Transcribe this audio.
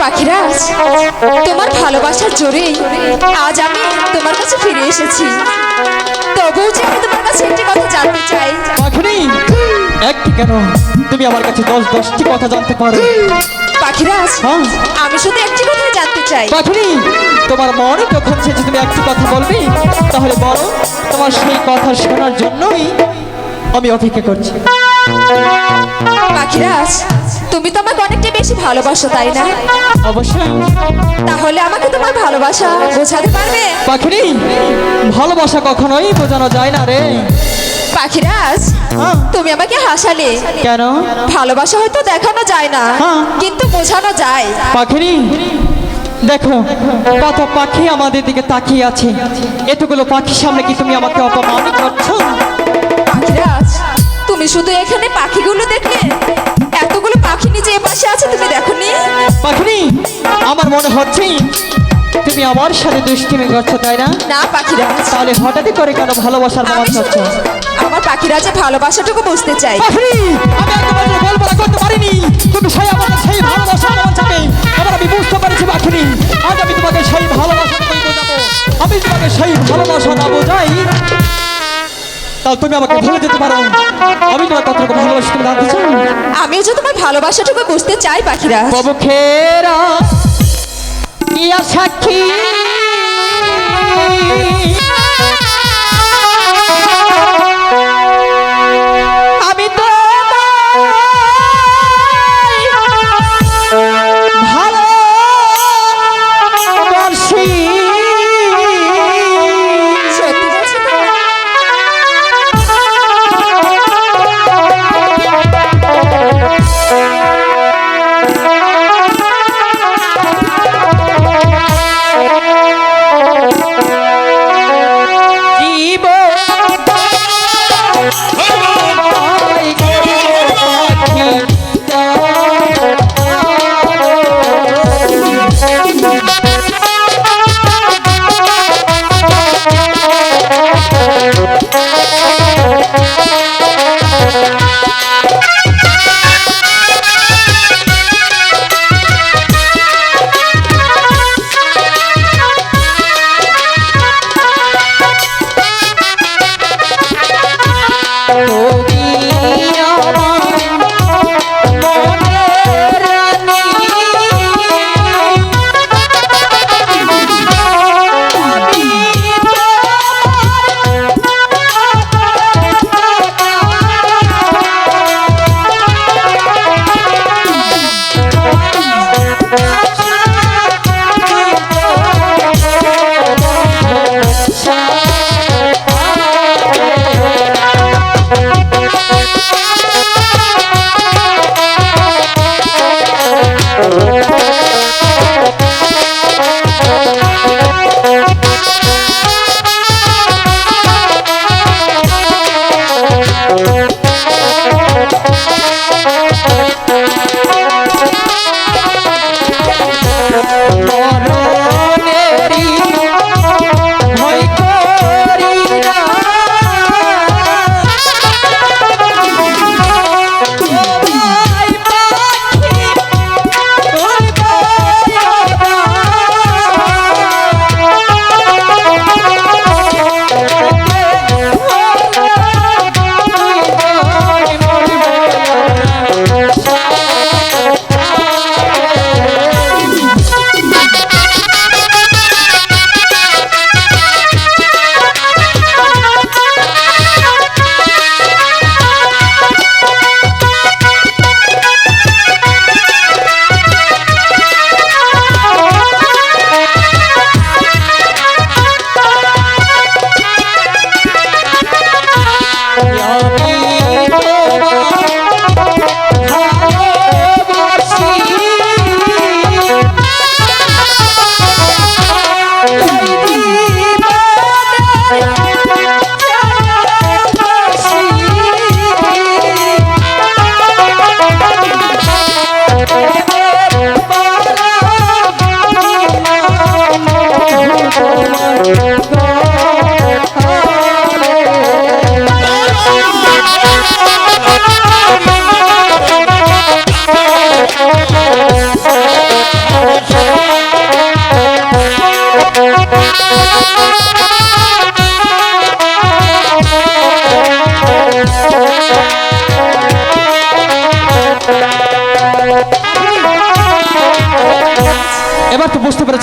পাখিরাজ তোমার ভালোবাসার জোরেই আজ আমি তোমার কাছে ফিরে এসেছি। তবুও যে আমি তোমার কাছে একটি কথা জানতে চাই। পাখিনি একটি কেন? তুমি আমার কাছে দশ দশটি কথা জানতে পারো। পাখিরাজ হ্যাঁ। আমি শুধু একটি কথাই জানতে চাই। পাখিনি তোমার মনে যখন সেটা তুমি একটি কথা বলবে তাহলে বলো তোমার সেই কথা শোনার জন্যই আমি অপেক্ষা করছি। পাখিরাজ তুমি তো আমাকে অনেকটা বেশি ভালোবাসো তাই না? অবশ্যই। তাহলে আমাকে তোমার ভালোবাসা বোঝাতে পারবে? পাখিরি ভালোবাসা কখনোই বোঝানো যায় না রে। পাখিরাজ হ্যাঁ। তুমি আমাকে হাসালে। কেন? ভালোবাসা হয়তো দেখানো যায় না হ্যাঁ। কিন্তু বোঝানো যায়। পাখিরি দেখো কত পাখি আমাদের দিকে তাকিয়ে আছে। এতগুলো পাখির সামনে কি তুমি আমাকে অপমান করছ? পাখিরাজ তুমি শুধু এখানে পাখিগুলো দেখলে? এপাশে আছে তুমি দেখোনি? পাখিনি আমার মনে হচ্ছে তুমি আমার সাথে দুষ্টিমি করছ তাই না? না পাখিরাজ তাহলে হঠাৎই করে কেন ভালোবাসার শুধু করছ আমার পাখিরাজের ভালোবাসাটুকু বুঝতে চাই পাখি আমি বলব না করতে পারিনি। তুমি সেই আমার সেই ভালোবাসা আমার চাবে এবার আমি বুঝতে পারছি পাখিনি আজ আমি তোমাকে সেই ভালোবাসা আমি তোমাকে সেই ভালোবাসা না বোঝাই তাহলে তুমি আমাকে ভুলে যেতে পারো। আমি তোমার কতটুকু ভালোবাসি তুমি জানতে চাই আমিও যে তোমার ভালোবাসাটুকু বুঝতে চাই পাখিরা। প্রমুখেরা ইয়া সাক্ষী। এবার তো বুঝতে পেরেছি